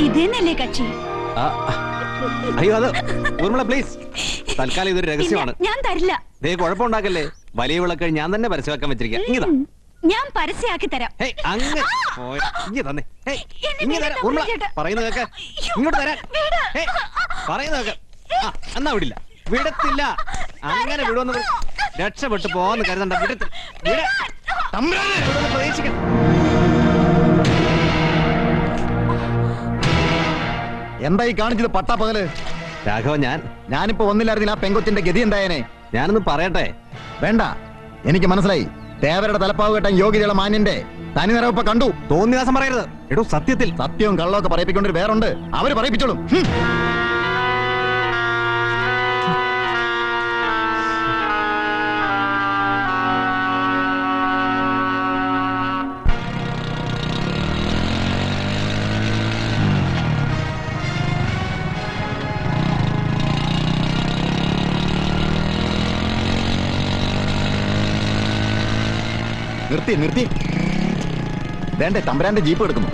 ഇതേന്നല്ലേ കക്ഷി അയ്യോ അത് ഊർമിള പ്ലീസ് തൽക്കാലം ഇതൊരു രഹസ്യമാണ്. ഞാൻ തരില്ല. ദേ കുഴപ്പമുണ്ടാക്കല്ലേ? വലിയ വിളക്ക് ഞാൻ തന്നെ പരസ്യമാക്കാൻ വെച്ചിരിക്കാം. ഇങ്ങിതാ ഉം, ഞാൻ പരസ്യമാക്കി തരാം. ഹേയ് അങ്ങ് പോയ- ഇങ്ങ് തന്നെ. എന്നെ തരാം. ഊർമിള പറയുന്ന കേക്ക്. ഇങ്ങോട്ട് തരാം. പറയുന്ന കേക്ക്. എന്നാ വിടില്ല. വിടത്തില്ല. അങ്ങനെ വിടുമെന്ന് പറ- രക്ഷപ്പെട്ടു പോവാന്ന് കരുതണ്ട. വിടത്തില്ല. വിട എന്താ ഈ കാണിച്ചത് പട്ടാപ്പകൽ രാഘവ ഞാൻ ഞാനിപ്പോ വന്നില്ലായിരുന്നില്ല ആ പെങ്കൊച്ചിന്റെ ഗതി എന്തായനെ? ഞാനൊന്ന് പറയട്ടെ? വേണ്ട. എനിക്ക് മനസ്സിലായി. ദേവരുടെ തലപ്പാവ് കെട്ടാൻ യോഗ്യതയുള്ള മാന്യന്റെ തനി നിറവപ്പ കണ്ടു. തോന്നിയാസം പറയരുത്. എടോ സത്യത്തിൽ. സത്യവും കള്ളവും ഒക്കെ പറയിപ്പിക്കൊണ്ടൊരു വേറുണ്ട്. അവർ പറയിപ്പിച്ചോളും. നിർത്തി നിർത്തി. വേണ്ടേ തമ്പരാന്റെ ജീപ്പ് എടുക്കുന്നു